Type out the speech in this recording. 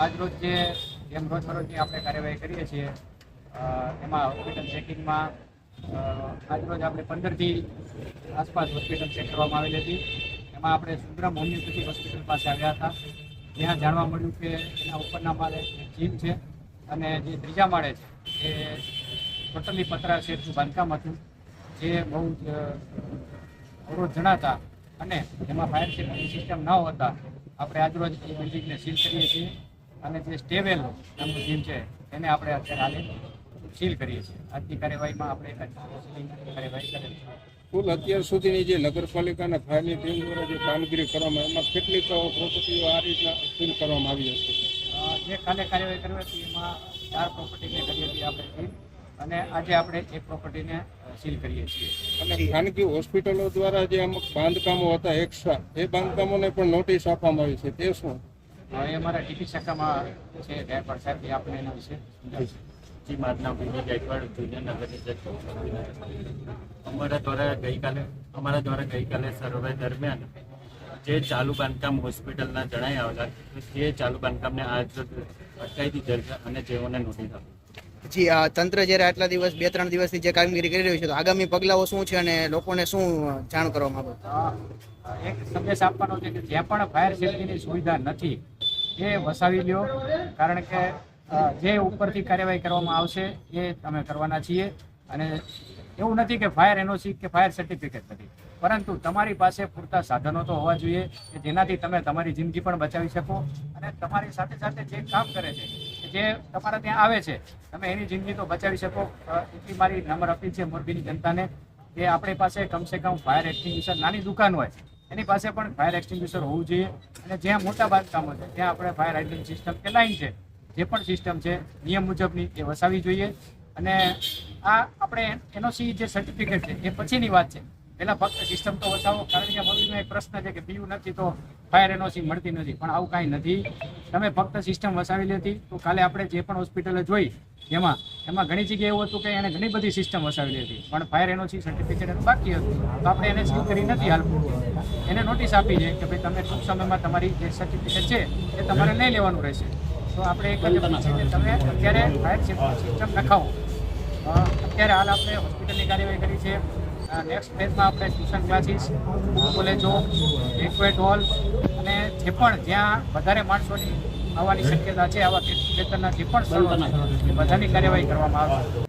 આજરોજ જે જેમ રોજબરોજની આપણે કાર્યવાહી કરીએ છીએ એમાં હોસ્પિટલ ચેકિંગમાં આજરોજ આપણે પંદરથી આસપાસ હોસ્પિટલ ચેક કરવામાં આવેલી હતી. એમાં આપણે સુંદરમ હોમિયોપેથી હોસ્પિટલ પાસે આવ્યા હતા. ત્યાં જાણવા મળ્યું કે એના ઉપરના માળે જીમ છે અને જે ત્રીજા માળે છે, એ ટોટલી પતરા શેઠનું બાંધકામ હતું. જે બહુ જ અવરોધ જણાતા અને એમાં ફાયર સેફ્ટીની સિસ્ટમ ન હોતા, આપણે આજરોજ એ બિલ્ડિંગને સીલ કરીએ છીએ. અને જે સ્ટેવેલ એમનું જીમ છે એને આપણે અત્યારે હાલે સીલ કરીએ છીએ. આજની કાર્યવાહીમાં આપણે કાર્યવાહી કરેલી છે. કુલ અત્યાર સુધીની જે નગરપાલિકાના ફાયરની ટીમ દ્વારા જે કામગીરી કરવામાં એમાં કેટલીક પ્રોપર્ટીઓ આ રીતના સીલ કરવામાં આવી હતી જે કાલે કાર્યવાહી કરવી હતી એમાં ચાર પ્રોપર્ટીને કરી હતી આપણે સીલ અને આજે આપણે એક પ્રોપર્ટીને સીલ કરીએ છીએ. અને ખાનગી હોસ્પિટલો દ્વારા જે અમુક બાંધકામો હતા એક્સ્ટ્રા એ બાંધકામોને પણ નોટિસ આપવામાં આવી છે. તે શું? હવે અમારા ટીપી શાખામાં છે ગાયકવાડ સાહેબ એ આપણે એના વિશે જી મારું નામ ગાયકવાડ જુનિયર નગર અમારા દ્વારા ગઈકાલે અમારા દ્વારા ગઈકાલે સર્વે દરમિયાન જે ચાલુ બાંધકામ હોસ્પિટલના જણાઈ આવેલા તે ચાલુ બાંધકામને આજ અટકાવી દીધેલ છે અને જેઓને નોટિસ આપી જી આ તંત્ર જ્યારે આટલા દિવસ બે ત્રણ દિવસથી જે કામગીરી કરી રહ્યું છે તો આગામી પગલાઓ શું છે અને લોકોને શું જાણ કરવા માંગો એક સંદેશ આપવાનો છે કે જ્યાં પણ ફાયર સેફ્ટીની સુવિધા નથી એ વસાવી લ્યો. કારણ કે જે ઉપરથી કાર્યવાહી કરવામાં આવશે, એ અમે કરવાના છીએ. અને એવું નથી કે ફાયર એનઓસી કે ફાયર સર્ટિફિકેટ નથી. પરંતુ તમારી પાસે પૂરતા સાધનો તો હોવા જોઈએ કે જેનાથી તમે તમારી જિંદગી પણ બચાવી શકો અને તમારી સાથે સાથે જે કામ કરે છે, જે તમારા ત્યાં આવે છે, તમે એની જિંદગી તો બચાવી શકો. એટલી મારી નંબર અપીલ છે મોરબીની જનતાને કે આપણી પાસે કમસે કમ ફાયર એક્સટિંગ્વિશર નાની દુકાન હોય એની પાસે પણ ફાયર એક્સટિંગ્વિશર હોવું જોઈએ. અને જ્યાં મોટા બાંધકામો છે, ત્યાં આપણે ફાયર હાઇડ્રન્ટ સિસ્ટમ કે લાઇન છે, જે પણ સિસ્ટમ છે, નિયમ મુજબની એ વસાવી જોઈએ. અને આ આપણે એનઓસી જે સર્ટિફિકેટ છે, એ પછીની વાત છે. પહેલાં ફક્ત સિસ્ટમ તો વસાવો. કારણ કે મમ્મીનો એક પ્રશ્ન છે કે પીયું નથી તો ફાયર એનઓસી મળતી નથી. પણ આવું કાંઈ નથી. તમે ફક્ત સિસ્ટમ વસાવી હતી તો કાલે આપણે જે પણ હોસ્પિટલે જોઈ, એમાં એમાં ઘણી જગ્યાએ એવું હતું કે એને ઘણી બધી સિસ્ટમ વસાવી હતી પણ ફાયર એનઓસી સર્ટિફિકેટ એનું બાકી હતું. તો આપણે એને સીલ કરી નથી હાલ એને નોટિસ આપી છે કે ભાઈ તમે ટૂંક સમયમાં તમારી જે સર્ટિફિકેટ છે, એ તમારે લઈ લેવાનું રહેશે. તો આપણે એક તમે અત્યારે ફાયર સિસ્ટમ નખાવો. અત્યારે હાલ આપણે હોસ્પિટલની કાર્યવાહી કરી છે. નેક્સ્ટ ફેઝમાં આપણે ટ્યુશન ક્લાસીસ કોલેજો બેન્ક્વેટ હોલ અને જે પણ જ્યાં વધારે માણસોની આવવાની શક્યતા છે આવા ખેતરના જે પણ સ્થળો છે બધાની કાર્યવાહી કરવામાં આવશે.